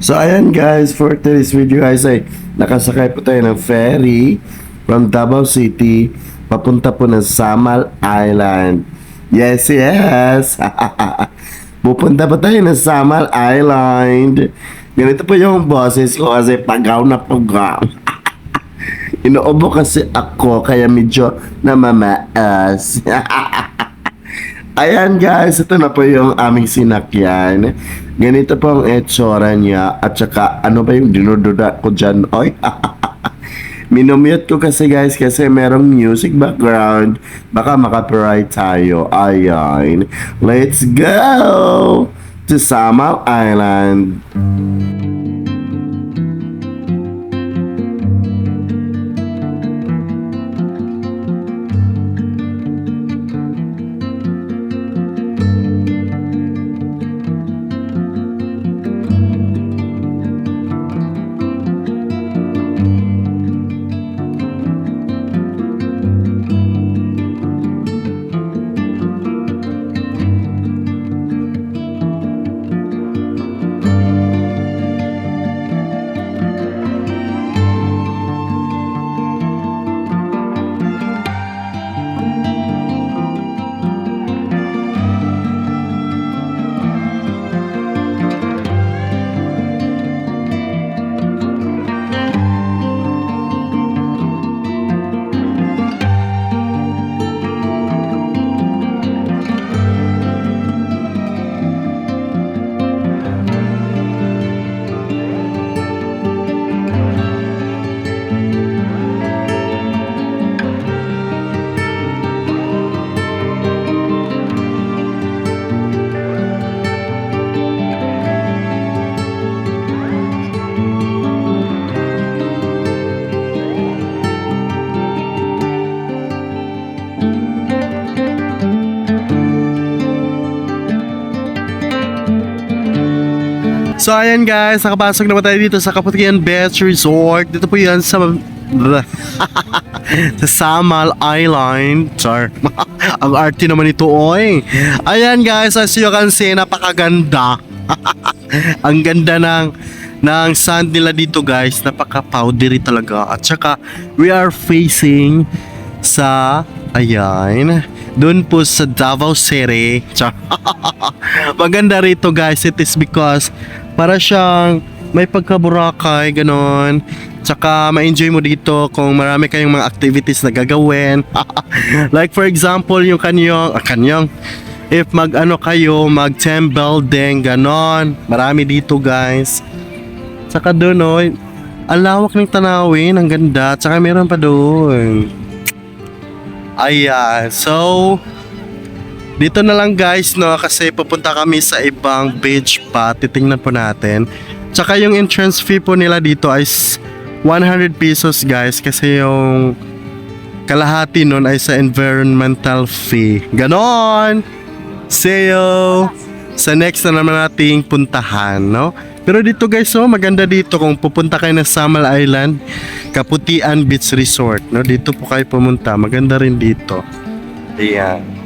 So ayan guys, for today's video guys ay nakasakay po tayo ng ferry from Davao City papunta po ng Samal Island. Yes, yes! Pupunta pa tayo ng Samal Island. Ganito po yung boses ko kasi pagaw na pagaw. Inuubo kasi ako kaya medyo namamaas. Ayan guys, ito na po yung aming sinakyan. Ganito po ang etsura niya at saka ano ba yung dinududa ko dyan? Oy, minumute ko kasi guys kasi merong music background. Baka makapiright tayo. Ayan. Let's go to Samal Island. So ayan guys, nakapasok na ba tayo dito sa Kaputian Beach Resort. Dito po yan sa sa Samal Island. Char. Ang arty naman ito, oy. Ayan guys, as you can see, napakaganda. Ang ganda ng ng sand nila dito guys, napaka-powdery talaga. At saka, we are facing sa, ayan, doon po sa Davao City. Maganda rito guys, it is because para siyang may pagkaburakay, ganon. Tsaka ma-enjoy mo dito kung marami kayong mga activities na gagawin. like for example, yung kanyang, ah, kanyang, if mag ano kayo, mag team building, ganon. Marami dito guys. Tsaka doon, oh, ang lawak ng tanawin, ang ganda. Tsaka meron pa doon. Ayan, so, dito na lang guys, no, kasi pupunta kami sa ibang beach pa. Titingnan po natin. Tsaka yung entrance fee po nila dito ay s- 100 pesos guys kasi yung kalahati nun ay sa environmental fee. Ganon! See you sa next na naman nating puntahan, no? Pero dito guys, oh, maganda dito kung pupunta kayo ng Samal Island, Kaputian Beach Resort, no? Dito po kayo pumunta. Maganda rin dito. Ayan.